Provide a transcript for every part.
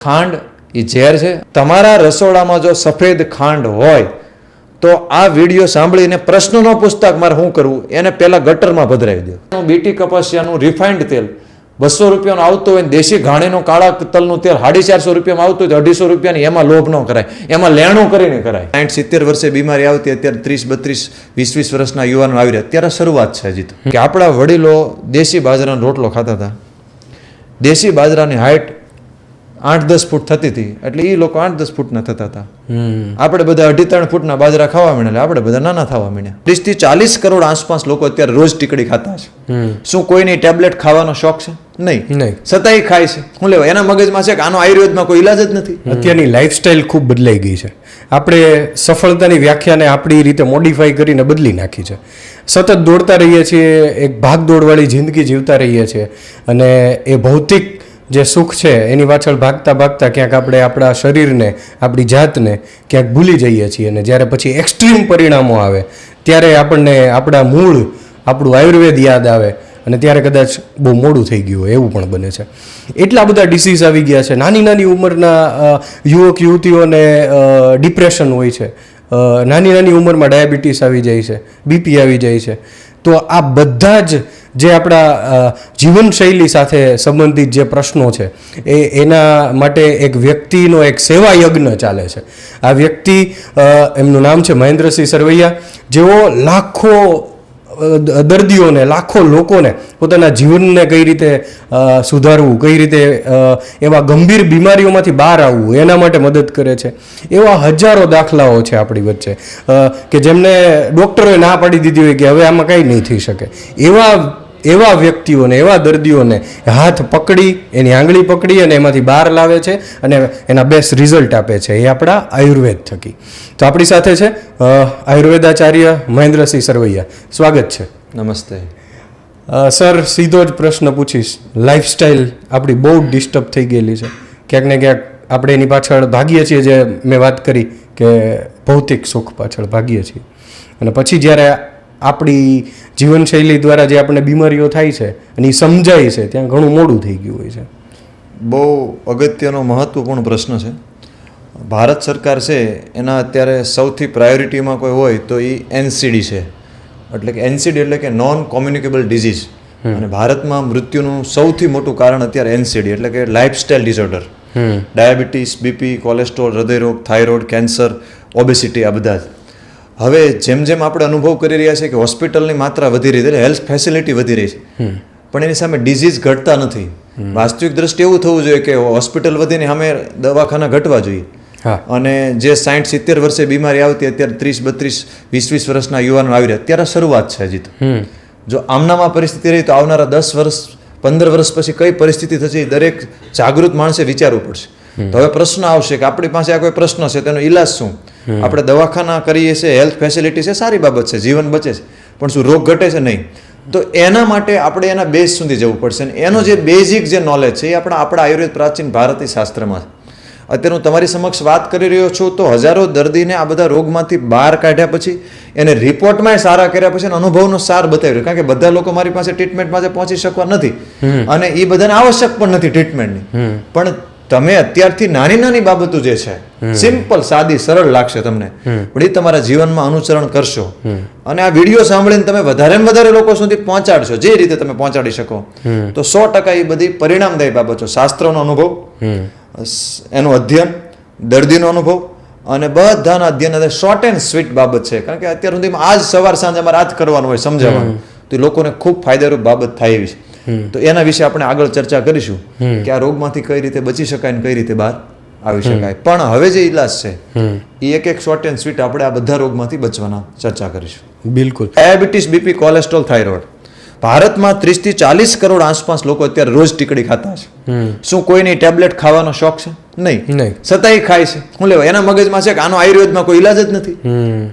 ખાંડ એ ઝેર છે. તમારા રસોડામાં જો સફેદ ખાંડ હોય, તો આ વીડિયો સાંભળીને પ્રશ્ન ન પૂછતા મારે શું કરવું, એને પહેલાં ગટરમાં ભદરાવી દો. બીટી કપાસિયાનું રિફાઇન્ડ તેલ બસો રૂપિયાનું આવતું હોય દેશી ઘાણીનું કાળા તલનું તેલ સાડી ચારસો રૂપિયામાં આવતું હોય તો અઢીસો રૂપિયાની, એમાં લોભ ન કરાય. એમાં લેણું કરીને કરાય. સાઠ સિત્તેર વર્ષે બીમારી આવતી અત્યારે ત્રીસ બત્રીસ વીસ વીસ વર્ષના યુવાનો આવી રહ્યા. અત્યારે શરૂઆત છે હજી તો. કે આપણા વડીલો દેશી બાજરાનો રોટલો ખાતા હતા. દેશી બાજરાની હાઇટ આઠ દસ ફૂટ થતી હતી. એટલે એ લોકો આઠ દસ ફૂટના થતા હતા. આપણે બધા અઢી ત્રણ ફૂટના બાજરા ખાવા એટલે આપણે બધા નાના થવા મળ્યા ત્રીસથી ચાલીસ કરોડ આસપાસ લોકો અત્યારે રોજ ટીકડી ખાતા છે. શું કોઈની ટેબ્લેટ ખાવાનો શોખ છે? નહીં. નહીં. છતાંય ખાય છે. શું લેવા એના મગજમાં છે કે આનો આયુર્વેદમાં કોઈ ઈલાજ જ નથી. અત્યારની લાઈફસ્ટાઈલ ખૂબ બદલાઈ ગઈ છે. આપણે સફળતાની વ્યાખ્યાને આપણી રીતે મોડિફાઈ કરીને બદલી નાખી છે. સતત દોડતા રહીએ છીએ એક ભાગદોડવાળી જિંદગી જીવતા રહીએ છીએ. અને એ ભૌતિક જે સુખ છે, એની પાછળ ભાગતા ભાગતા ક્યાંક આપણે આપણા શરીરને, આપણી જાતને ક્યાંક ભૂલી જઈએ છીએ અને જ્યારે પછી એક્સ્ટ્રીમ પરિણામો આવે, ત્યારે આપણને આપણા મૂળ, આપણું આયુર્વેદ યાદ આવે અને ત્યારે કદાચ બહુ મોડું થઈ ગયું હોય, એવું પણ બને છે. એટલા બધા ડિસીઝ આવી ગયા છે. નાની નાની ઉંમરના યુવક, યુવતીઓને ડિપ્રેશન હોય છે. નાની નાની ઉંમરમાં ડાયાબિટીસ આવી જાય છે બીપી આવી જાય છે. તો આ બધા જ જે આપણા જીવનશૈલી સાથે સંબંધિત જે પ્રશ્નો છે, એ એના માટે એક વ્યક્તિનો એક સેવા યજ્ઞ ચાલે છે. આ વ્યક્તિ એમનું નામ છે મહેન્દ્રસિંહ સરવૈયા. જેઓ લાખો દર્દીઓને, લાખો લોકોને પોતાના જીવનને કઈ રીતે સુધારવું, કઈ રીતે એવા ગંભીર બીમારીઓમાંથી બહાર આવવું, એના માટે મદદ કરે છે. એવા હજારો દાખલાઓ છે આપણી વચ્ચે. કે જેમને ડૉક્ટરોએ ના પાડી દીધી હોય કે હવે આમાં કંઈ નહીં થઈ શકે. એવા એવા વ્યક્તિઓને એવા દર્દીઓને હાથ પકડી એની આંગળી પકડી અને એમાંથી બહાર લાવે છે અને એના બેસ્ટ રિઝલ્ટ આપે છે. એ આપણા આયુર્વેદ થકી. તો આપણી સાથે છે આયુર્વેદાચાર્ય મહેન્દ્રસિંહ સરવૈયા. સ્વાગત છે. નમસ્તે. સર સીધો જ પ્રશ્ન પૂછીશ. લાઈફસ્ટાઈલ આપણી બહુ ડિસ્ટર્બ થઈ ગયેલી છે. ક્યાંક ને ક્યાંક આપણે એની પાછળ ભાગીએ છીએ જે મેં વાત કરી કે ભૌતિક સુખ પાછળ ભાગીએ છીએ. અને પછી જ્યારે આપણી જીવનશૈલી દ્વારા જે આપણને બીમારીઓ થાય છે અને એ સમજાય છે ત્યાં ઘણું મોડું થઈ ગયું હોય છે. બહુ અગત્યનો મહત્વપૂર્ણ પ્રશ્ન છે. ભારત સરકાર છે એના અત્યારે સૌથી પ્રાયોરિટીમાં કોઈ હોય તો એ એનસીડી છે. એટલે કે એનસીડી એટલે કે નોન કોમ્યુનિકેબલ ડિઝીઝ અને ભારતમાં મૃત્યુનું સૌથી મોટું કારણ અત્યારે એનસીડી એટલે કે lifestyle disorder diabetes BP cholesterol હૃદયરોગ thyroid cancer obesity આ બધા જ. હવે જેમ જેમ આપણે અનુભવ કરી રહ્યા છીએ કે હોસ્પિટલની માત્રા વધી રહી છે હેલ્થ ફેસિલિટી વધી રહી છે. પણ એની સામે ડિઝીઝ ઘટતા નથી. વાસ્તવિક દ્રષ્ટિએ એવું થવું જોઈએ કે હોસ્પિટલ વધીને સામે દવાખાના ઘટવા જોઈએ. અને જે સાઠ સિત્તેર વર્ષે બીમારી આવતી અત્યારે ત્રીસ બત્રીસ વીસ વીસ વર્ષના યુવાનો આવી રહ્યા. અત્યારે શરૂઆત છે હજી તો. જો આમનામાં પરિસ્થિતિ રહી તો આવનારા દસ વર્ષ પંદર વર્ષ પછી કઈ પરિસ્થિતિ થશે દરેક જાગૃત માણસે વિચારવું પડશે. તો હવે પ્રશ્ન આવશે કે આપણી પાસે આ કોઈ પ્રશ્ન છે તેનો ઈલાજ શું? આપણે દવાખાના કરીએ છીએ હેલ્થ ફેસિલિટી છે સારી બાબત છે જીવન બચે છે પણ શું રોગ ઘટે છે નહીં? તો એના માટે આપણે એના બેઝ સુધી જવું પડશે અને એનો જે બેઝિક જે નોલેજ છે એ આપણા આપણા આયુર્વેદ પ્રાચીન ભારતીય શાસ્ત્રમાં અત્યારે હું તમારી સમક્ષ વાત કરી રહ્યો છું તો હજારો દર્દીને આ બધા રોગમાંથી બહાર કાઢ્યા પછી એને રિપોર્ટમાં સારા કર્યા પછી અનુભવનો સાર બતાવી રહ્યો કારણ કે બધા લોકો મારી પાસે ટ્રીટમેન્ટ માટે પહોંચી શકવા નથી. અને એ બધાને આવશ્યક પણ નથી ટ્રીટમેન્ટની પણ તમે અત્યારથી નાની નાની બાબતો જે છે સિમ્પલ સાદી સરળ લાગશે તમને. પણ એ તમારા જીવનમાં અનુસરણ કરશો. અને આ વીડિયો સાંભળીને તમે વધારે ને વધારે લોકો સુધી પહોંચાડશો. જે રીતે તમે પહોંચાડી શકો. તો સો ટકા એ બધી પરિણામદાયી બાબતો શાસ્ત્રોનો અનુભવ એનું અધ્યયન દર્દીનો અનુભવ અને બધાના અધ્યયન શોર્ટ એન્ડ સ્વીટ બાબત છે. કારણ કે અત્યાર સુધીમાં આજ સવાર સાંજે અમારે આ જ કરવાનું હોય સમજાવવાનું. તો એ લોકોને ખૂબ ફાયદારૂપ બાબત થાય એવી છે. તો એના વિશે આપણે આગળ ચર્ચા કરીશું કે આ રોગમાંથી કઈ રીતે બચી શકાય ને કઈ રીતે બહાર આવી શકાય. પણ હવે જે ઈલાજ છે એ એક એક શોર્ટ એન્ડ સ્વીટ આપણે આ બધા રોગમાંથી બચવાના ચર્ચા કરીશું. બિલકુલ. ડાયાબિટીસ બીપી કોલેસ્ટ્રોલ થાઇરોઇડ ભારતમાં ત્રીસથી ચાલીસ કરોડ આસપાસ લોકો અત્યારે રોજ ટીકડી ખાતા છે. શું કોઈની ટેબ્લેટ ખાવાનો શોખ છે? નહીં. છતાંય ખાય છે. હું લેવા એના મગજમાં છે કે આનો આયુર્વેદમાં કોઈ ઈલાજ જ નથી.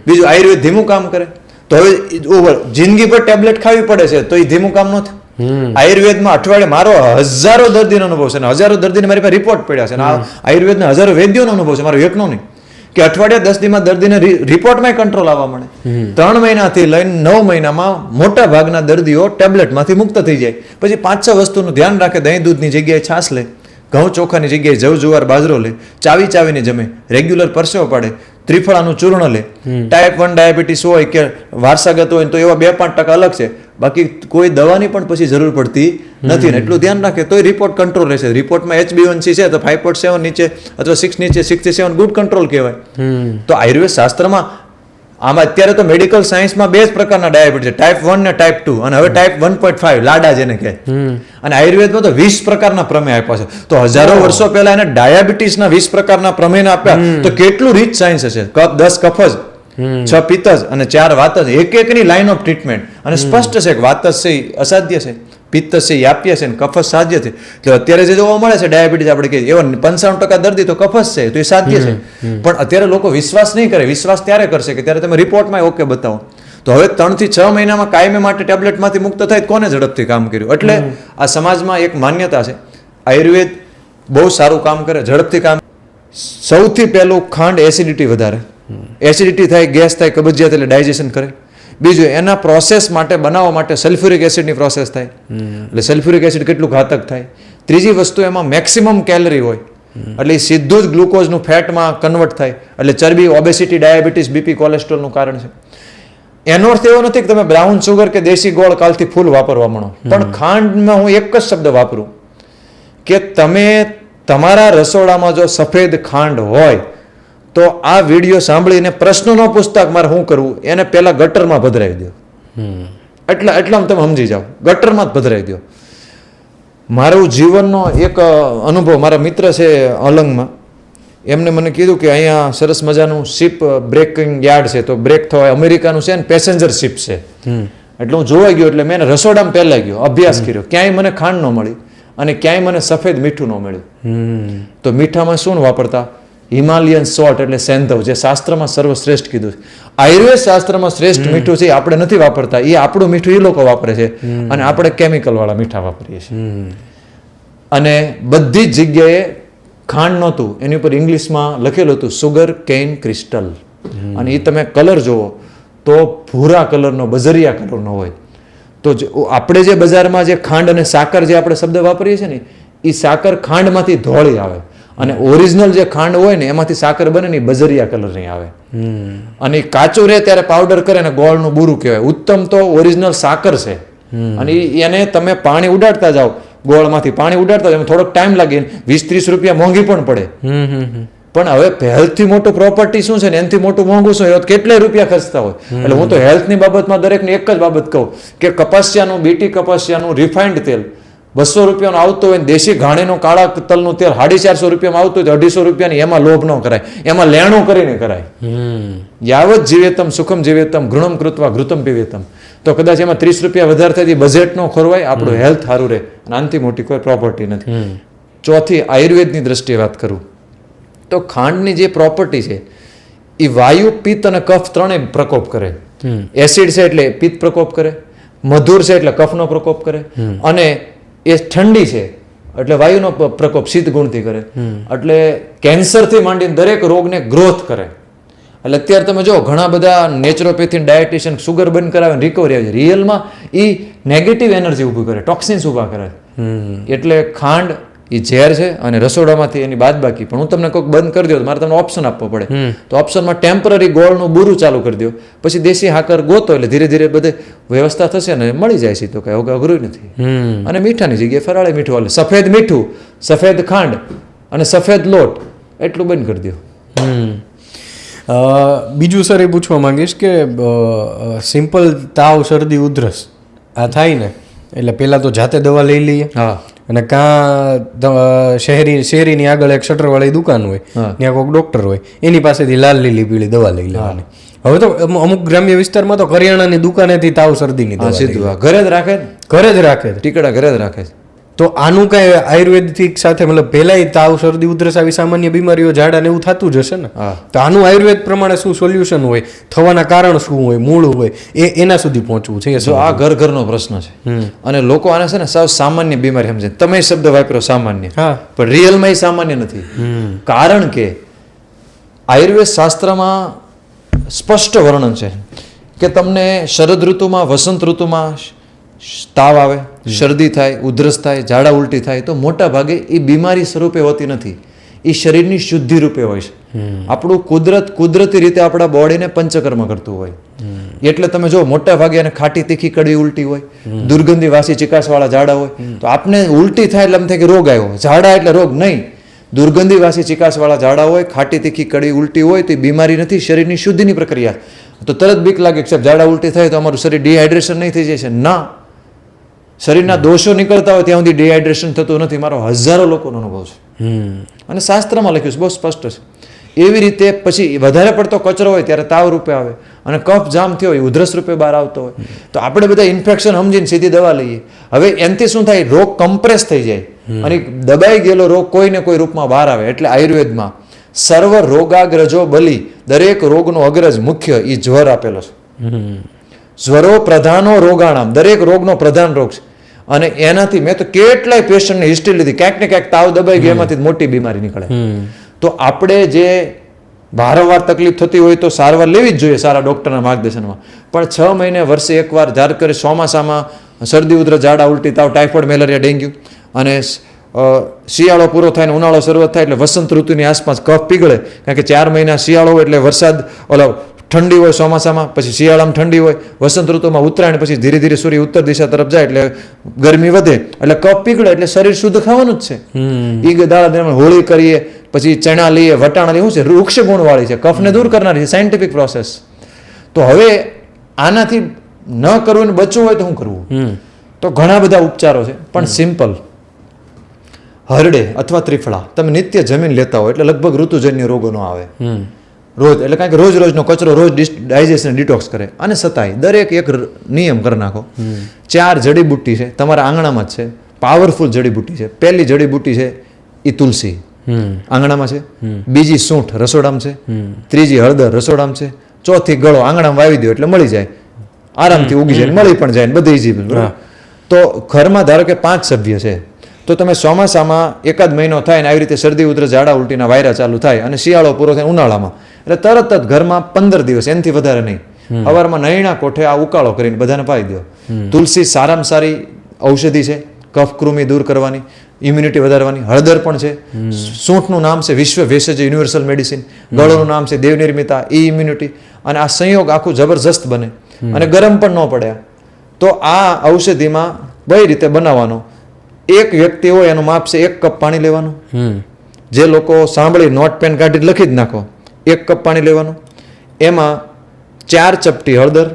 બીજું આયુર્વેદ ધીમું કામ કરે. તો હવે જિંદગી પર ટેબ્લેટ ખાવી પડે છે તો એ ધીમું કામ ન થાય. આયુર્વેદમાં અઠવાડિયે મારો હજારો દર્દીનો અનુભવ છે અને હજારો દર્દીને મારી પાસે રિપોર્ટ પડ્યા છે. અને આયુર્વેદના હજારો વૈદ્યોનો અનુભવ છે મારો એકનો નહીં. કે અઠવાડિયા દસ દીમાં દર્દીને રિપોર્ટમાં કંટ્રોલ આવવા મળે. ત્રણ મહિનાથી લઈને નવ મહિનામાં મોટા ભાગના દર્દીઓ ટેબ્લેટમાંથી મુક્ત થઈ જાય. પછી પાંચ છ વસ્તુનું ધ્યાન રાખે દહીં દૂધની જગ્યાએ છાશ લે ઘઉં ચોખાની જગ્યાએ જવ જુવાર બાજરો લે ચાવી ચાવીને જમે રેગ્યુલર પરસેવો પાડે ત્રિફળાનું ચૂર્ણ લે. ટાઈપ વન ડાયાબિટીસ હોય કે વારસાગત હોય તો એવા બે પાંચ ટકા અલગ છે. બાકી કોઈ દવાની પણ પછી જરૂર પડતી નથી ને એટલું ધ્યાન રાખે તોય રિપોર્ટ કંટ્રોલ રહેશે. રિપોર્ટમાં એચ સી છે તો ફાઈવ પોઈન્ટ સેવન નીચે અથવા સિક્સ નીચે સિક્સ સેવન ગુડ કંટ્રોલ કહેવાય. તો આયુર્વેદ શાસ્ત્રમાં આમાં અત્યારે તો મેડિકલ સાયન્સમાં બે જ પ્રકારના ડાયાબિટીસ છે. ટાઈપ વન ને ટાઈપ ટુ અને હવે type one point five LADA જેને કહે. અને આયુર્વેદમાં તો વીસ પ્રકારના પ્રમેય આપ્યા છે. તો હજારો વર્ષો પહેલા એને ડાયાબિટીસના વીસ પ્રકારના પ્રમેય આપ્યા તો કેટલું રીચ સાયન્સ હશે? કફ દસ કફ જ. છ પિત્તજ અને ચાર વાત જ એક એકની લાઈન ઓફ ટ્રીટમેન્ટ અને સ્પષ્ટ છે કે વાતજ છે અસાધ્ય છે. પિત્ત છે યાપ્ય છે અને કફસ સાધ્ય છે. તો અત્યારે જે જોવા મળે છે ડાયાબિટીસ આપણે કહીએ એવા પંચાવન ટકા દર્દી તો કફસ છે તો એ સાધ્ય છે. પણ અત્યારે લોકો વિશ્વાસ નહીં કરે. વિશ્વાસ ત્યારે કરશે કે ત્યારે તમે રિપોર્ટમાં ઓકે બતાવો. તો હવે ત્રણથી છ મહિનામાં કાયમી માટે ટેબ્લેટમાંથી મુક્ત થાય કોને ઝડપથી કામ કર્યું? એટલે આ સમાજમાં એક માન્યતા છે. આયુર્વેદ બહુ સારું કામ કરે ઝડપથી કામ. સૌથી પહેલું ખાંડ એસિડિટી વધારે. એસિડિટી થાય ગેસ થાય કબજિયાત એટલે ડાયજેશન કરે. બીજું એના પ્રોસેસ માટે બનાવવા માટે સલ્ફ્યુરિક એસિડની પ્રોસેસ થાય. એટલે સલ્ફ્યુરિક એસિડ કેટલું ઘાતક થાય. ત્રીજી વસ્તુ એમાં મેક્સિમમ કેલરી હોય. એટલે એ સીધું જ ગ્લુકોઝનું ફેટમાં કન્વર્ટ થાય. એટલે ચરબી ઓબેસિટી ડાયાબિટીસ બીપી કોલેસ્ટ્રોલનું કારણ છે. એનો અર્થ એવો નથી કે તમે બ્રાઉન સુગર કે દેશી ગોળ કાલથી ફૂલ વાપરવા માંડો. પણ ખાંડમાં હું એક જ શબ્દ વાપરું કે તમે તમારા રસોડામાં જો સફેદ ખાંડ હોય તો આ વીડિયો સાંભળીને પ્રશ્નનો પુસ્તક મારે શું કરવું એને પહેલા ગટરમાં પધરાવી દો એટલા એટલામાં તમે સમજી જાઓ ગટરમાં જ પધરાવી દો મારું જીવનનો એક અનુભવ મારા મિત્ર છે અલંગમાં એમને મને કીધું કે અહીંયા સરસ મજાનું શિપ બ્રેકિંગ યાર્ડ છે. તો બ્રેક થવાય અમેરિકાનું છે ને પેસેન્જર શિપ છે. એટલે હું જોવા ગયો એટલે મેં રસોડામાં પહેલાં ગયો અભ્યાસ કર્યો. ક્યાંય મને ખાંડ ન મળી અને ક્યાંય મને સફેદ મીઠું ન મળ્યું. તો મીઠામાં શું વાપરતા? હિમાલયન સોલ્ટ એટલે સેન્ધવ જે શાસ્ત્રમાં સર્વશ્રેષ્ઠ કીધું છે. આયુર્વેદ શાસ્ત્રમાં શ્રેષ્ઠ મીઠું છે એ આપણે નથી વાપરતા. એ આપણું મીઠું એ લોકો વાપરે છે. અને આપણે કેમિકલ વાળા મીઠા વાપરીએ છીએ. અને બધી જ જગ્યાએ ખાંડ નહોતું. એની ઉપર ઇંગ્લિશમાં લખેલું હતું સુગર કેન ક્રિસ્ટલ અને એ તમે કલર જુઓ તો ભૂરા કલરનો બજરિયા કલરનો હોય. તો આપણે જે બજારમાં જે ખાંડ અને સાકર જે આપણે શબ્દ વાપરીએ છીએ ને એ સાકર ખાંડમાંથી ધોળી આવે. અને ઓરિજિનલ જે ખાંડ હોય ને એમાંથી સાકર બને ને બજરિયા કલરની આવે. અને કાચું રહે ત્યારે પાવડર કરે ને ગોળનું બુરું કહેવાય. ઉત્તમ તો ઓરિજિનલ સાકર છે. અને એને તમે પાણી ઉડાડતા જાઓ ગોળમાંથી પાણી ઉડાડતા જાઓ થોડોક ટાઈમ લાગે વીસ ત્રીસ રૂપિયા મોંઘી પણ પડે. પણ હવે હેલ્થથી મોટું પ્રોપર્ટી શું છે ને એનાથી મોટું મોંઘું શું એ કેટલાય રૂપિયા ખર્ચતા હોય. એટલે હું તો હેલ્થની બાબતમાં દરેકને એક જ બાબત કહું કે કપાસિયાનું બીટી કપાસિયાનું રિફાઇન્ડ તેલ બસો રૂપિયાનો આવતો હોય દેશી ઘાણીનું કાળા તલનું તેલ સાડી ચારસો રૂપિયામાં આવતું હોય તો અઢીસો રૂપિયાની એમાં લોભ ન કરાય. એમાં લેણું કરીને કરાય. યાવત જીવેતમ સુખમ જીવેતમ ઘૃણમ કૃતવા ઘૃતમ પીવેતમ. તો કદાચ એમાં ત્રીસ રૂપિયા વધારે થાય બજેટ નો ખોરવાય આપણું હેલ્થ સારું રહે. નાનથી મોટી કોઈ પ્રોપર્ટી નથી. ચોથી આયુર્વેદની દ્રષ્ટિએ વાત કરું. તો ખાંડની જે પ્રોપર્ટી છે એ વાયુ પિત્ત અને કફ ત્રણેય પ્રકોપ કરે. એસિડ છે એટલે પિત્ત પ્રકોપ કરે. મધુર છે એટલે કફનો પ્રકોપ કરે. અને એ ઠંડી છે. એટલે વાયુનો પ્રકોપ શીત ગુણથી કરે. એટલે કેન્સરથી માંડીને દરેક રોગને ગ્રોથ કરે. એટલે અત્યારે તમે જો ઘણા બધા નેચરોપેથી ડાયટિશિયન સુગર બંધ કરાવે રિકવરી આવે છે રિયલમાં એ નેગેટિવ એનર્જી ઊભી કરે ટોક્સિન્સ ઊભા કરે. એટલે ખાંડ એ ઝેર છે અને રસોડામાંથી એની બાદ બાકી પણ હું તમને કોઈક બંધ કરી દો તો મારે તમને ઓપ્શન આપવો પડે. તો ઓપ્શનમાં ટેમ્પરરી ગોળનું બુરું ચાલુ કરી દો. પછી દેશી હાકર ગોતો એટલે ધીરે ધીરે બધે વ્યવસ્થા થશે ને મળી જાય છે તો કઈ અઘ- અઘરું નથી. અને મીઠાની જગ્યાએ ફરાળી મીઠું હાલે સફેદ મીઠું સફેદ ખાંડ અને સફેદ લોટ. એટલું બંધ કરી દો. હમ. બીજું સર એ પૂછવા માંગીશ કે સિમ્પલ તાવ શરદી ઉધરસ. આ થાય ને? એટલે પહેલાં તો જાતે દવા લઈ લઈએ. હા. અને કાં શહેરી શેરીની આગળ એક શટરવાળી દુકાન હોય. ત્યાં કોઈક ડૉક્ટર હોય એની પાસેથી લાલ લીલી પીળી દવા લઈ લેવાની. હવે તો અમુક ગ્રામ્ય વિસ્તારમાં તો કરિયાણાની દુકાનેથી તાવ શરદીની દવા સીધું. ઘરે જ રાખે ઘરે જ રાખે ટીકડા ઘરે જ રાખે છે તો આનું કાંઈ આયુર્વેદિક સાથે મતલબ પહેલાંય તાવ શરદી ઉધરસ આવી સામાન્ય બીમારીઓ ઝાડા ને એવું થતું જ હશે ને. તો આનું આયુર્વેદ પ્રમાણે શું સોલ્યુશન હોય? થવાના કારણ શું હોય? મૂળ હોય? એ એના સુધી પહોંચવું છે જો આ ઘર ઘરનો પ્રશ્ન છે. અને લોકો આને છે ને સાવ સામાન્ય બીમારી સમજે. તમે શબ્દ વાપરો સામાન્ય. પણ રિયલમાં એ સામાન્ય નથી. કારણ કે આયુર્વેદ શાસ્ત્રમાં સ્પષ્ટ વર્ણન છે કે તમને શરદ ઋતુમાં વસંત ઋતુમાં તાવ આવે શરદી થાય ઉધરસ થાય ઝાડા ઉલટી થાય તો મોટા ભાગે એ બીમારી સ્વરૂપે હોતી નથી. એ શરીરની શુદ્ધિ રૂપે હોય છે. આપણું કુદરત કુદરતી રીતે આપણા બોડીને પંચકર્મ કરતું હોય. એટલે તમે જો મોટા ભાગે એને ખાટી તીખી કડવી ઉલટી હોય દુર્ગંધી વાસી ચિકાસવાળા ઝાડા હોય તો આપને ઉલટી થાય એટલે એમ થાય કે રોગ આવ્યો. ઝાડા એટલે રોગ નહીં. દુર્ગંધી વાસી ચિકાસવાળા ઝાડા હોય ખાટી તીખી કડવી ઉલટી હોય તો એ બીમારી નથી શરીરની શુદ્ધિની પ્રક્રિયા. તો તરત બીક લાગે કે સાહેબ ઝાડા ઉલટી થાય તો અમારું શરીર ડિહાઇડ્રેશન નહીં થઈ જશે ના. શરીરના દોષો નીકળતા હોય ત્યાં સુધી ડિહાઇડ્રેશન થતું નથી. મારો હજારો લોકોનો અનુભવ છે. અને શાસ્ત્રમાં લખ્યું છે બહુ સ્પષ્ટ છે. એવી રીતે પછી વધારે પડતો કચરો હોય ત્યારે તાવ રૂપે આવે અને કફ જામ થયો હોય ઉધરસ રૂપે બહાર આવતો હોય. તો આપણે બધા ઇન્ફેક્શન સમજીને સીધી દવા લઈએ. હવે એનાથી શું થાય? રોગ કમ્પ્રેસ થઈ જાય. અને દબાઈ ગયેલો રોગ કોઈ ને કોઈ રૂપમાં બહાર આવે. એટલે આયુર્વેદમાં સર્વ રોગાગ્રજો બલી દરેક રોગનો અગ્રજ મુખ્ય એ જ્વર આપેલો છે. જ્વરો પ્રધાનો રોગાણામ. દરેક રોગનો પ્રધાન રોગ છે. અને એનાથી મેં તો કેટલાય પેશન્ટની હિસ્ટ્રી લીધી. ક્યાંક ને ક્યાંક તાવ દબાઈ ગયો એમાંથી મોટી બીમારી નીકળે. તો આપણે જે વારંવાર તકલીફ થતી હોય તો સારવાર લેવી જ જોઈએ સારા ડૉક્ટરના માર્ગદર્શનમાં. પણ છ મહિને વર્ષે એકવાર ધાર કરે ચોમાસામાં શરદી ઉધરસ ઝાડા ઉલટી તાવ ટાઇફોઇડ મેલેરિયા ડેન્ગ્યુ. અને શિયાળો પૂરો થાય ને ઉનાળો શરૂઆત થાય એટલે વસંત ઋતુની આસપાસ કફ પીગળે. કારણ કે ચાર મહિના શિયાળો એટલે વરસાદ ઓલો ઠંડી હોય ચોમાસામાં પછી શિયાળામાં ઠંડી હોય વસંત ઋતુમાં ઉત્તરાયણ પછી ધીરે ધીરે સૂર્ય ઉત્તર દિશા તરફ જાય એટલે ગરમી વધે. એટલે કફ પીગળે એટલે શરીર શુદ્ધ ખાવાનું જ છે. ઈ દાડા દરમિયાન હોળી કરીએ પછી ચણા લઈએ વટાણા લઈએ શું છે? વૃક્ષ ગુણવાળી છે. કફને દૂર કરનારી છે સાયન્ટિફિક પ્રોસેસ તો હવે આનાથી ન કરવું ને બચવું હોય તો શું કરવું? તો ઘણા બધા ઉપચારો છે પણ સિમ્પલ હરડે અથવા ત્રિફળા. તમે નિત્ય જમીન લેતા હોય એટલે લગભગ ઋતુજન્ય રોગો ન આવે. રોજ એટલે કારણ કે રોજ રોજનો કચરો રોજ ડાયજેશન ડિટોક્સ કરે. અને સતાય. દરેક એક નિયમ કરી નાખો. ચાર જડીબુટ્ટી છે. તમારા આંગણામાં જ છે. પાવરફુલ જડીબુટ્ટી છે. પહેલી જડીબુટ્ટી છે એ તુલસી. આંગણામાં છે. બીજી સૂંઠ રસોડામાં છે. ત્રીજી હળદર રસોડામાં છે. ચોથી ગળો આંગણામાં વાવી દો એટલે મળી જાય. આરામથી ઉગી જાય. મળી પણ જાય ને બધી બરાબર? તો ઘરમાં ધારો કે પાંચ સભ્ય છે. તો તમે ચોમાસામાં એકાદ મહિનો થાય ને આવી રીતે શરદી ઉધરસ ઝાડા ઉલટીના વાયરા ચાલુ થાય અને શિયાળો પૂરો થાય ઉનાળામાં. એટલે તરત જ ઘરમાં પંદર દિવસ એનાથી વધારે નહીં. સવારમાં નૈણા કોઠે આ ઉકાળો કરીને બધાને પાઈ દો તુલસી સારામાં સારી ઔષધિ છે કફ કૃમિ દૂર કરવાની ઇમ્યુનિટી વધારવાની હળદર પણ છે. સૂંઠનું નામ છે વિશ્વ ભેષજ યુનિવર્સલ મેડિસિન ગળોનું નામ છે દેવનિર્મિતા ઈ ઇમ્યુનિટી અને આ સંયોગ આખું જબરજસ્ત બને. અને ગરમ પણ ન પડે તો આ ઔષધિમાં કઈ રીતે બનાવવાનો? એક વ્યક્તિ હોય એનું માપ છે એક કપ પાણી લેવાનું. જે લોકો સાંભળી નોટ પેન કાઢી લખી જ નાખો. એક કપ પાણી લેવાનું. એમાં ચાર ચપટી હળદર,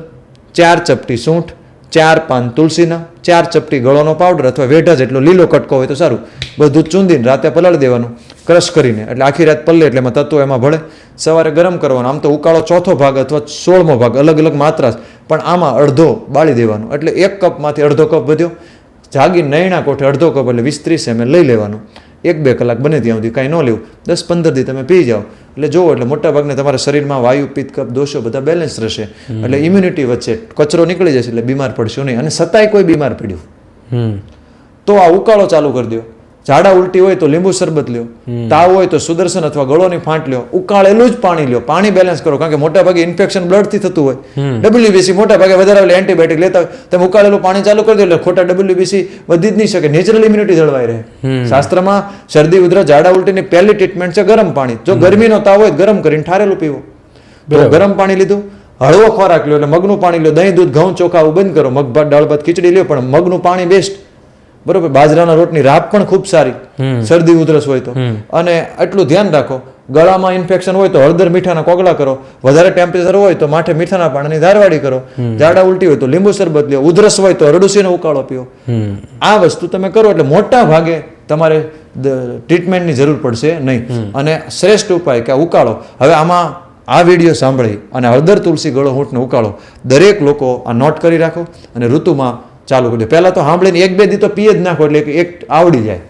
ચાર ચપટી સૂંઠ, ચાર પાન તુલસીના, ચાર ચપટી ગળોનો પાવડર અથવા વેઢા જેટલો લીલો કટકો હોય તો સારું. બધું ચૂંદીને રાતે પલાળી દેવાનું ક્રશ કરીને. એટલે આખી રાત પલ્લે એટલે એમાં તત્વો એમાં ભળે. સવારે ગરમ કરવાનો. આમ તો ઉકાળો ચોથો ભાગ અથવા સોળમો ભાગ, અલગ અલગ માત્રા. પણ આમાં અડધો બાળી દેવાનો. એટલે એક કપમાંથી અડધો કપ વધ્યો. જાગી નૈણા કોઠે અડધો કપ એટલે વીસ ત્રીસ એમ લઈ લેવાનું. એક બે કલાક બને ત્યાં સુધી કાંઈ ન લેવું. દસ પંદર દી તમે પી જાઓ. એટલે જુઓ એટલે મોટા ભાગના તમારા શરીરમાં વાયુ પિત્ત કપ દોષો બધા બેલેન્સ રહેશે. એટલે ઇમ્યુનિટી વચ્ચે કચરો નીકળી જશે એટલે બીમાર પડશો નહીં. અને સતાય કોઈ બીમાર પડ્યું. તો આ ઉકાળો ચાલુ કરી દો ઝાડા ઉલટી હોય તો લીંબુ શરબત લ્યો. તાવ હોય તો સુદર્શન અથવા ગળોની ફાંટ લ્યો. ઉકાળેલું જ પાણી લ્યો. પાણી બેલેન્સ કરો. કારણ કે મોટા ભાગે ઇન્ફેક્શન બ્લડથી થતું હોય. ડબલ્યુબીસી મોટા ભાગે વધારે એન્ટીબાયોટિક લેતા હોય. તમે ઉકાળેલું પાણી ચાલુ કરી દો એટલે ખોટા ડબલ્યુબીસી વધી જ નહીં શકે. નેચરલ ઇમ્યુનિટી જળવાઈ રહે. શાસ્ત્રમાં શરદી ઉધરસ ઝાડા ઉલટીની પહેલી ટ્રીટમેન્ટ છે ગરમ પાણી. જો ગરમીનો તાવ હોય ગરમ કરીને ઠારેલું પીવો. ગરમ પાણી લીધું હળવો ખોરાક લ્યો એટલે મગનું પાણી લ્યો. દહીં દૂધ ઘઉં ચોખા બંધ કરો. મગ ભાત દાળ ભાત ખીચડી લ્યો પણ મગનું પાણી બેસ્ટ બરોબર બાજરાના રોટની રાબ પણ ખૂબ સારી. શરદી ઉધરસ હોય તો. અને એટલું ધ્યાન રાખો ગળામાં ઇન્ફેક્શન હોય તો હળદર મીઠાના કોગળા કરો વધારે ટેમ્પરેચર હોય તો માઠે મીઠાના પાણીની ધારવાડી કરો ઝાડા ઉલટી હોય તો લીંબુ શરબત લ્યો ઉધરસ હોય તો અરડુસીનો ઉકાળો પીઓ. આ વસ્તુ તમે કરો એટલે મોટા ભાગે તમારે ટ્રીટમેન્ટની જરૂર પડશે નહીં. અને શ્રેષ્ઠ ઉપાય કે ઉકાળો. હવે આમાં આ વીડિયો સાંભળી અને હળદર તુલસી ગળો હૂંટને ઉકાળો. દરેક લોકો આ નોટ કરી રાખો અને ઋતુમાં ચાલુ કરી દો પહેલા તો સાંભળીને એક બે દી તો જ નાખો એટલે એક આવડી જાય.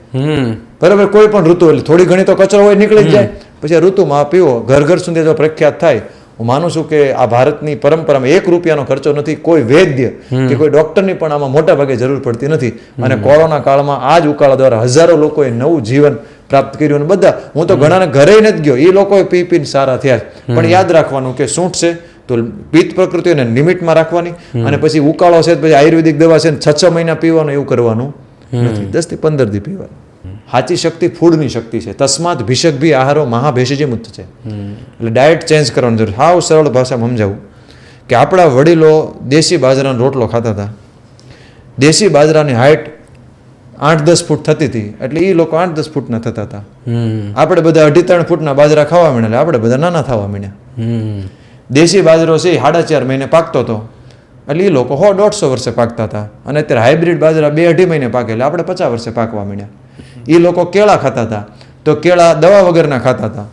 બરાબર કોઈ પણ ઋતુ એટલે થોડી ઘણી તો કચરો હોય નીકળી જ જાય. પછી આ ઋતુમાં પીવો ઘર ઘર સુધી જો પ્રખ્યાત થાય હું માનું છું કે આ ભારતની પરંપરામાં એક રૂપિયાનો ખર્ચો નથી કોઈ વૈદ્ય કે કોઈ ડોક્ટરની પણ આમાં મોટા ભાગે જરૂર પડતી નથી. અને કોરોના કાળમાં આ જ ઉકાળા દ્વારા હજારો લોકોએ નવું જીવન પ્રાપ્ત કર્યું અને બધા હું તો ઘણાને ઘરે નથી ગયો એ લોકોએ પી પીને સારા થયા પણ યાદ રાખવાનું કે સૂંઠ છે? તો પિત્ત પ્રકૃતિઓને લિમિટમાં રાખવાની અને પછી ઉકાળો છે પછી આયુર્વેદિક દવા છે છ છ મહિના પીવાનું એવું કરવાનું નથી. દસથી પંદર દી પીવાનું. સાચી શક્તિ ફૂડની શક્તિ છે. તસ્માત ભીષક ભી આહારો મહાભેષજી મુક્ત છે. એટલે ડાયટ ચેન્જ કરવાની જરૂર. સાવ સરળ ભાષામાં સમજાવું કે આપણા વડીલો દેશી બાજરાનો રોટલો ખાતા હતા. દેશી બાજરાની હાઇટ આઠ દસ ફૂટ થતી હતી. એટલે એ લોકો આઠ દસ ફૂટના થતા હતા. આપણે બધા અઢી ત્રણ ફૂટના બાજરા ખાવા માંડ્યા એટલે આપણે બધા નાના થવા માંડ્યા. હમ. દેશી બાજરો છે એ સાડા ચાર મહિને પાકતો હતો. એટલે એ લોકો હો દોઢસો વર્ષે પાકતા હતા. અને અત્યારે હાઇબ્રિડ બાજરા બે અઢી મહિને પાકે એટલે આપણે પચાસ વર્ષે પાકવા માંડ્યા. એ લોકો કેળા ખાતા હતા. તો કેળા દવા વગરના ખાતા હતા.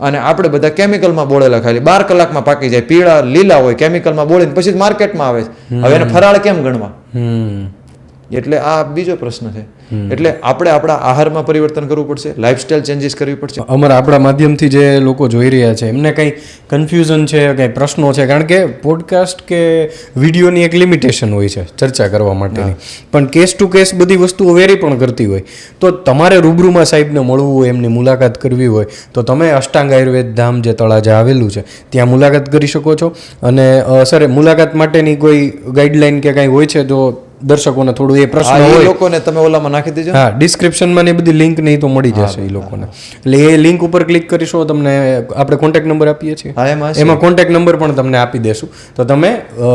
અને આપણે બધા કેમિકલમાં બોળેલા ખાલી. બાર કલાકમાં પાકી જાય. પીળા લીલા હોય કેમિકલમાં બોળીને પછી માર્કેટમાં આવે છે. હવે એને ફરાળ કેમ ગણવા? એટલે આ બીજો પ્રશ્ન છે. એટલે આપણે આપણા આહારમાં પરિવર્તન કરવું પડશે લાઇફસ્ટાઇલ ચેન્જીસ કરવી પડશે. અમારા આપણા માધ્યમથી જે લોકો જોઈ રહ્યા છે એમને કંઈ કન્ફ્યુઝન છે કંઈ પ્રશ્નો છે? કારણ કે પોડકાસ્ટ કે વિડીયોની એક લિમિટેશન હોય છે ચર્ચા કરવા માટેની. પણ કેસ ટુ કેસ બધી વસ્તુઓ વેરી પણ કરતી હોય. તો તમારે રૂબરૂમાં સાહેબને મળવું હોય એમની મુલાકાત કરવી હોય તો તમે અષ્ટાંગ આયુર્વેદ ધામ જે તળાજા આવેલું છે ત્યાં મુલાકાત કરી શકો છો. અને સર મુલાકાત માટેની કોઈ ગાઈડલાઈન કે કાંઈ હોય છે તો દર્શકોને થોડું એ પ્રશ્ન હોય. લોકોને તમે ઓલામાં નાખી દેજો. હા ડિસ્ક્રિપ્શનમાં ને બધી લિંક નહીં તો મળી જશે એ લોકોને. એટલે એ લિંક ઉપર ક્લિક કરીશો તમને આપણે કોન્ટેક્ટ નંબર આપીએ છીએ. એમાં એમાં કોન્ટેક્ટ નંબર પણ તમને આપી દેશું. તો તમે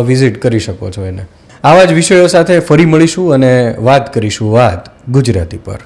વિઝિટ કરી શકો છો એને. આવા જ વિષયો સાથે ફરી મળીશું અને વાત કરીશું વાત ગુજરાતી પર.